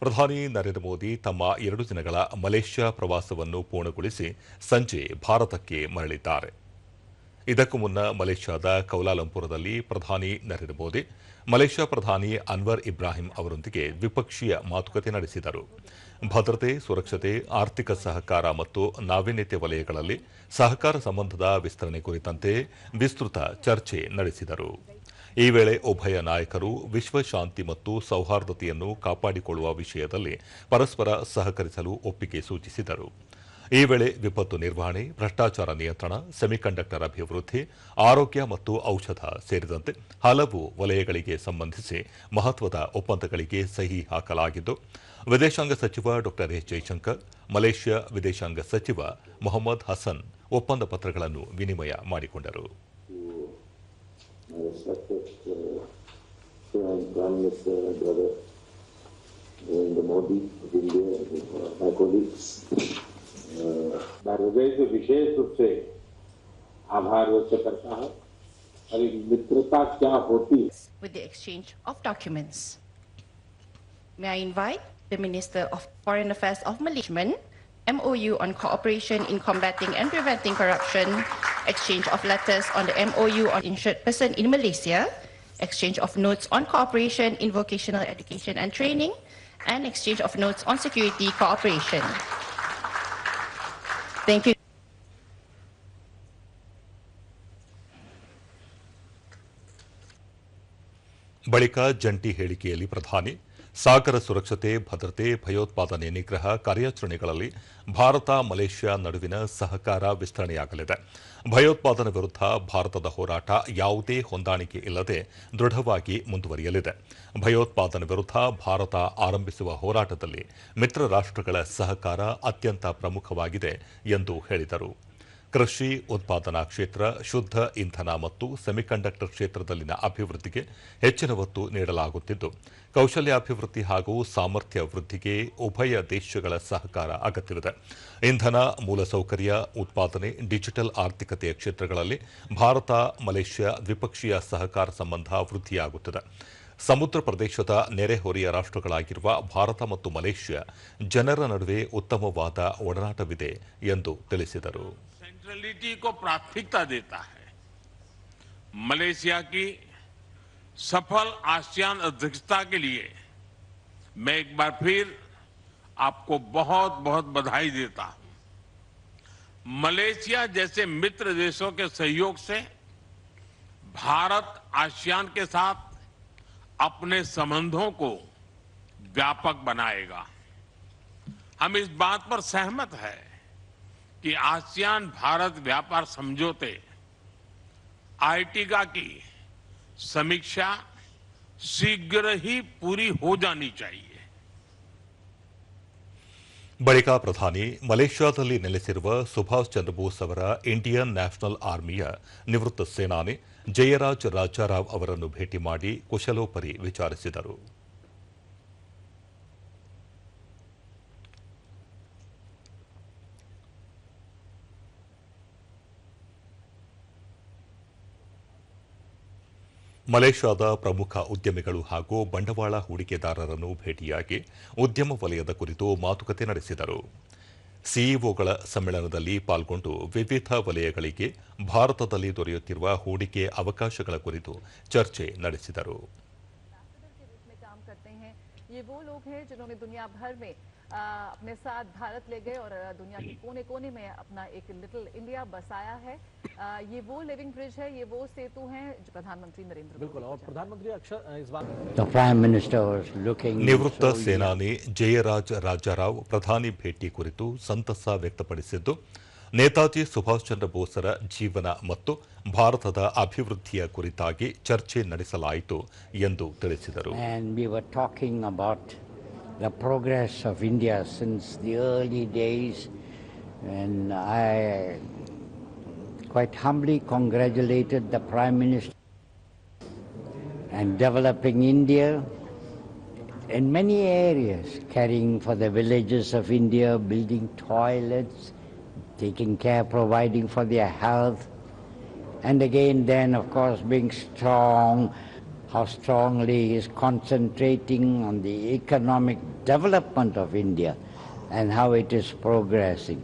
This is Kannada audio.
ಪ್ರಧಾನಿ ನರೇಂದ್ರ ಮೋದಿ ತಮ್ಮ ಎರಡು ದಿನಗಳ ಮಲೇಷ್ಯಾ ಪ್ರವಾಸವನ್ನು ಪೂರ್ಣಗೊಳಿಸಿ ಸಂಜೆ ಭಾರತಕ್ಕೆ ಮರಳಿದ್ದಾರೆ. ಇದಕ್ಕೂ ಮುನ್ನ ಮಲೇಷ್ಯಾದ ಕೌಲಾಲಂಪುರದಲ್ಲಿ ಪ್ರಧಾನಿ ನರೇಂದ್ರ ಮೋದಿ, ಮಲೇಷ್ಯಾ ಪ್ರಧಾನಿ ಅನ್ವರ್ ಇಬ್ರಾಹಿಂ ಅವರೊಂದಿಗೆ ದ್ವಿಪಕ್ಷೀಯ ಮಾತುಕತೆ ನಡೆಸಿದರು. ಭದ್ರತೆ, ಸುರಕ್ಷತೆ, ಆರ್ಥಿಕ ಸಹಕಾರ ಮತ್ತು ನಾವೀನ್ಯತೆ ವಲಯಗಳಲ್ಲಿ ಸಹಕಾರ ಸಂಬಂಧದ ವಿಸ್ತರಣೆ ಕುರಿತಂತೆ ವಿಸ್ತೃತ ಚರ್ಚೆ ನಡೆಸಿದರು. ಈ ವೇಳೆ ಉಭಯ ನಾಯಕರು ವಿಶ್ವಶಾಂತಿ ಮತ್ತು ಸೌಹಾರ್ದತೆಯನ್ನು ಕಾಪಾಡಿಕೊಳ್ಳುವ ವಿಷಯದಲ್ಲಿ ಪರಸ್ಪರ ಸಹಕರಿಸಲು ಒಪ್ಪಿಗೆ ಸೂಚಿಸಿದರು. ಈ ವೇಳೆ ವಿಪತ್ತು ನಿರ್ವಹಣೆ, ಭ್ರಷ್ಟಾಚಾರ ನಿಯಂತ್ರಣ, ಸೆಮಿಕಂಡಕ್ಟರ್ ಅಭಿವೃದ್ಧಿ, ಆರೋಗ್ಯ ಮತ್ತು ಔಷಧ ಸೇರಿದಂತೆ ಹಲವು ವಲಯಗಳಿಗೆ ಸಂಬಂಧಿಸಿ ಮಹತ್ವದ ಒಪ್ಪಂದಗಳಿಗೆ ಸಹಿ ಹಾಕಲಾಗಿದ್ದು, ವಿದೇಶಾಂಗ ಸಚಿವ ಡಾ. ಎಸ್ ಜೈಶಂಕರ್, ಮಲೇಷ್ಯಾ ವಿದೇಶಾಂಗ ಸಚಿವ ಮೊಹಮ್ಮದ್ ಹಸನ್ ಒಪ್ಪಂದ ಪತ್ರಗಳನ್ನು ವಿನಿಮಯ ಮಾಡಿಕೊಂಡರು. my respected uh, Prime Prime Minister and brother Narendra Modi of India, and uh, my colleagues. Uh, मैं हृदय से विशेष रूप से आभार व्यक्त करता हूँ और एक मित्रता क्या होती है with the exchange of documents. May I invite the Minister of Foreign Affairs of Malaysia, MOU on cooperation in combating and preventing corruption, exchange of letters on the MOU on insured person in Malaysia, exchange of notes on cooperation in vocational education and training, and exchange of notes on security cooperation. Thank you. ಬಳಿಕ ಜಂಟಿ ಹೇಳಿಕೆಯಲ್ಲಿ ಪ್ರಧಾನಿ ಸಾಗರ ಸುರಕ್ಷತೆ, ಭದ್ರತೆ, ಭಯೋತ್ಪಾದನೆ ನಿಗ್ರಹ ಕಾರ್ಯಾಚರಣೆಗಳಲ್ಲಿ ಭಾರತ, ಮಲೇಷ್ಯಾ ನಡುವಿನ ಸಹಕಾರ ವಿಸ್ತರಣೆಯಾಗಲಿದೆ. ಭಯೋತ್ಪಾದನೆ ವಿರುದ್ಧ ಭಾರತದ ಹೋರಾಟ ಯಾವುದೇ ಹೊಂದಾಣಿಕೆ ಇಲ್ಲದೆ ದೃಢವಾಗಿ ಮುಂದುವರಿಯಲಿದೆ. ಭಯೋತ್ಪಾದನೆ ವಿರುದ್ಧ ಭಾರತ ಆರಂಭಿಸುವ ಹೋರಾಟದಲ್ಲಿ ಮಿತ್ರ ರಾಷ್ಟ್ರಗಳ ಸಹಕಾರ ಅತ್ಯಂತ ಪ್ರಮುಖವಾಗಿದೆ ಎಂದು ಹೇಳಿದರು. ಕೃಷಿ ಉತ್ಪಾದನಾ ಕ್ಷೇತ್ರ, ಶುದ್ಧ ಇಂಧನ ಮತ್ತು ಸೆಮಿಕಂಡಕ್ಟರ್ ಕ್ಷೇತ್ರದಲ್ಲಿನ ಅಭಿವೃದ್ಧಿಗೆ ಹೆಚ್ಚಿನ ಒತ್ತು ನೀಡಲಾಗುತ್ತಿದ್ದು, ಕೌಶಲ್ಯಾಭಿವೃದ್ಧಿ ಹಾಗೂ ಸಾಮರ್ಥ್ಯ ವೃದ್ಧಿಗೆ ಉಭಯ ದೇಶಗಳ ಸಹಕಾರ ಅಗತ್ಯವಿದೆ. ಇಂಧನ, ಮೂಲಸೌಕರ್ಯ, ಉತ್ಪಾದನೆ, ಡಿಜಿಟಲ್ ಆರ್ಥಿಕತೆಯ ಕ್ಷೇತ್ರಗಳಲ್ಲಿ ಭಾರತ, ಮಲೇಷ್ಯಾ ದ್ವಿಪಕ್ಷೀಯ ಸಹಕಾರ ಸಂಬಂಧ ವೃದ್ಧಿಯಾಗುತ್ತಿದೆ. ಸಮುದ್ರ ಪ್ರದೇಶದ ನೆರೆಹೊರೆಯ ರಾಷ್ಟ್ರಗಳಾಗಿರುವ ಭಾರತ ಮತ್ತು ಮಲೇಷ್ಯಾ ಜನರ ನಡುವೆ ಉತ್ತಮವಾದ ಒಡನಾಟವಿದೆ ಎಂದು ತಿಳಿಸಿದರು. सेंट्रलिटी को प्राथमिकता देता है। मलेशिया की सफल आसियान अध्यक्षता के लिए मैं एक बार फिर आपको बहुत बहुत बधाई देता हूँ। मलेशिया जैसे मित्र देशों के सहयोग से भारत आसियान के साथ अपने संबंधों को व्यापक बनाएगा। हम इस बात पर सहमत है कि आसियान भारत व्यापार समझौते आर्टिका की समीक्षा शीघ्र ही पूरी हो जानी चाहिए ಬಳಿಕ ಪ್ರಧಾನಿ ಮಲೇಷ್ಯಾದಲ್ಲಿ ನೆಲೆಸಿರುವ ಸುಭಾಷ್ ಚಂದ್ರ ಬೋಸ್ ಅವರ ಇಂಡಿಯನ್ ನ್ಯಾಷನಲ್ ಆರ್ಮಿಯ ನಿವೃತ್ತ ಸೇನಾನಿ ಜಯರಾಜ್ ರಾಜಾರಾವ್ ಅವರನ್ನು ಭೇಟಿ ಮಾಡಿ ಕುಶಲೋಪರಿ ವಿಚಾರಿಸಿದರು ಮಲೇಷ್ಯಾದ ಪ್ರಮುಖ ಉದ್ಯಮಿಗಳು ಹಾಗೂ ಬಂಡವಾಳ ಹೂಡಿಕೆದಾರರನ್ನು ಭೇಟಿಯಾಗಿ ಉದ್ಯಮ ವಲಯದ ಕುರಿತು ಮಾತುಕತೆ ನಡೆಸಿದರು. ಸಿಇಒಗಳ ಸಮ್ಮೇಳನದಲ್ಲಿ ಪಾಲ್ಗೊಂಡು ವಿವಿಧ ವಲಯಗಳಿಗೆ ಭಾರತದಲ್ಲಿ ದೊರೆಯುತ್ತಿರುವ ಹೂಡಿಕೆ ಅವಕಾಶಗಳ ಕುರಿತು ಚರ್ಚೆ ನಡೆಸಿದರು. करते हैं ये वो लोग हैं जिन्होंने दुनिया भर में आ, अपने साथ भारत ले गए और आ, दुनिया के कोने कोने में अपना एक लिटिल इंडिया बसाया है आ, ये वो लिविंग ब्रिज है ये वो सेतु हैं जो प्रधानमंत्री नरेंद्र बिल्कुल मोदी और प्रधानमंत्री अक्षर इस बात The Prime Minister was looking ನಿವೃತ್ತ so ಸೇನಾನಿ ಜಯರಾಜ್ ರಾಜಾರಾವ್ ಪ್ರಧಾನಿ ಭೇಟಿ ಕುರಿತು ಸಂತಸ ವ್ಯಕ್ತಪಡಿಸಿದ್ದು ನೇತಾಜಿ ಸುಭಾಷ್ ಚಂದ್ರ ಬೋಸರ ಜೀವನ ಮತ್ತು ಭಾರತದ ಅಭಿವೃದ್ಧಿಯ ಕುರಿತಾಗಿ ಚರ್ಚೆ ನಡೆಸಲಾಯಿತು ಎಂದು ತಿಳಿಸಿದರು the progress of India since the early days, and I quite humbly congratulated the Prime Minister and developing India in many areas, caring for the villages of India, building toilets, taking care, providing for their health, and again then of course being strong, how strongly he is concentrating on the economic development of India and how it is progressing.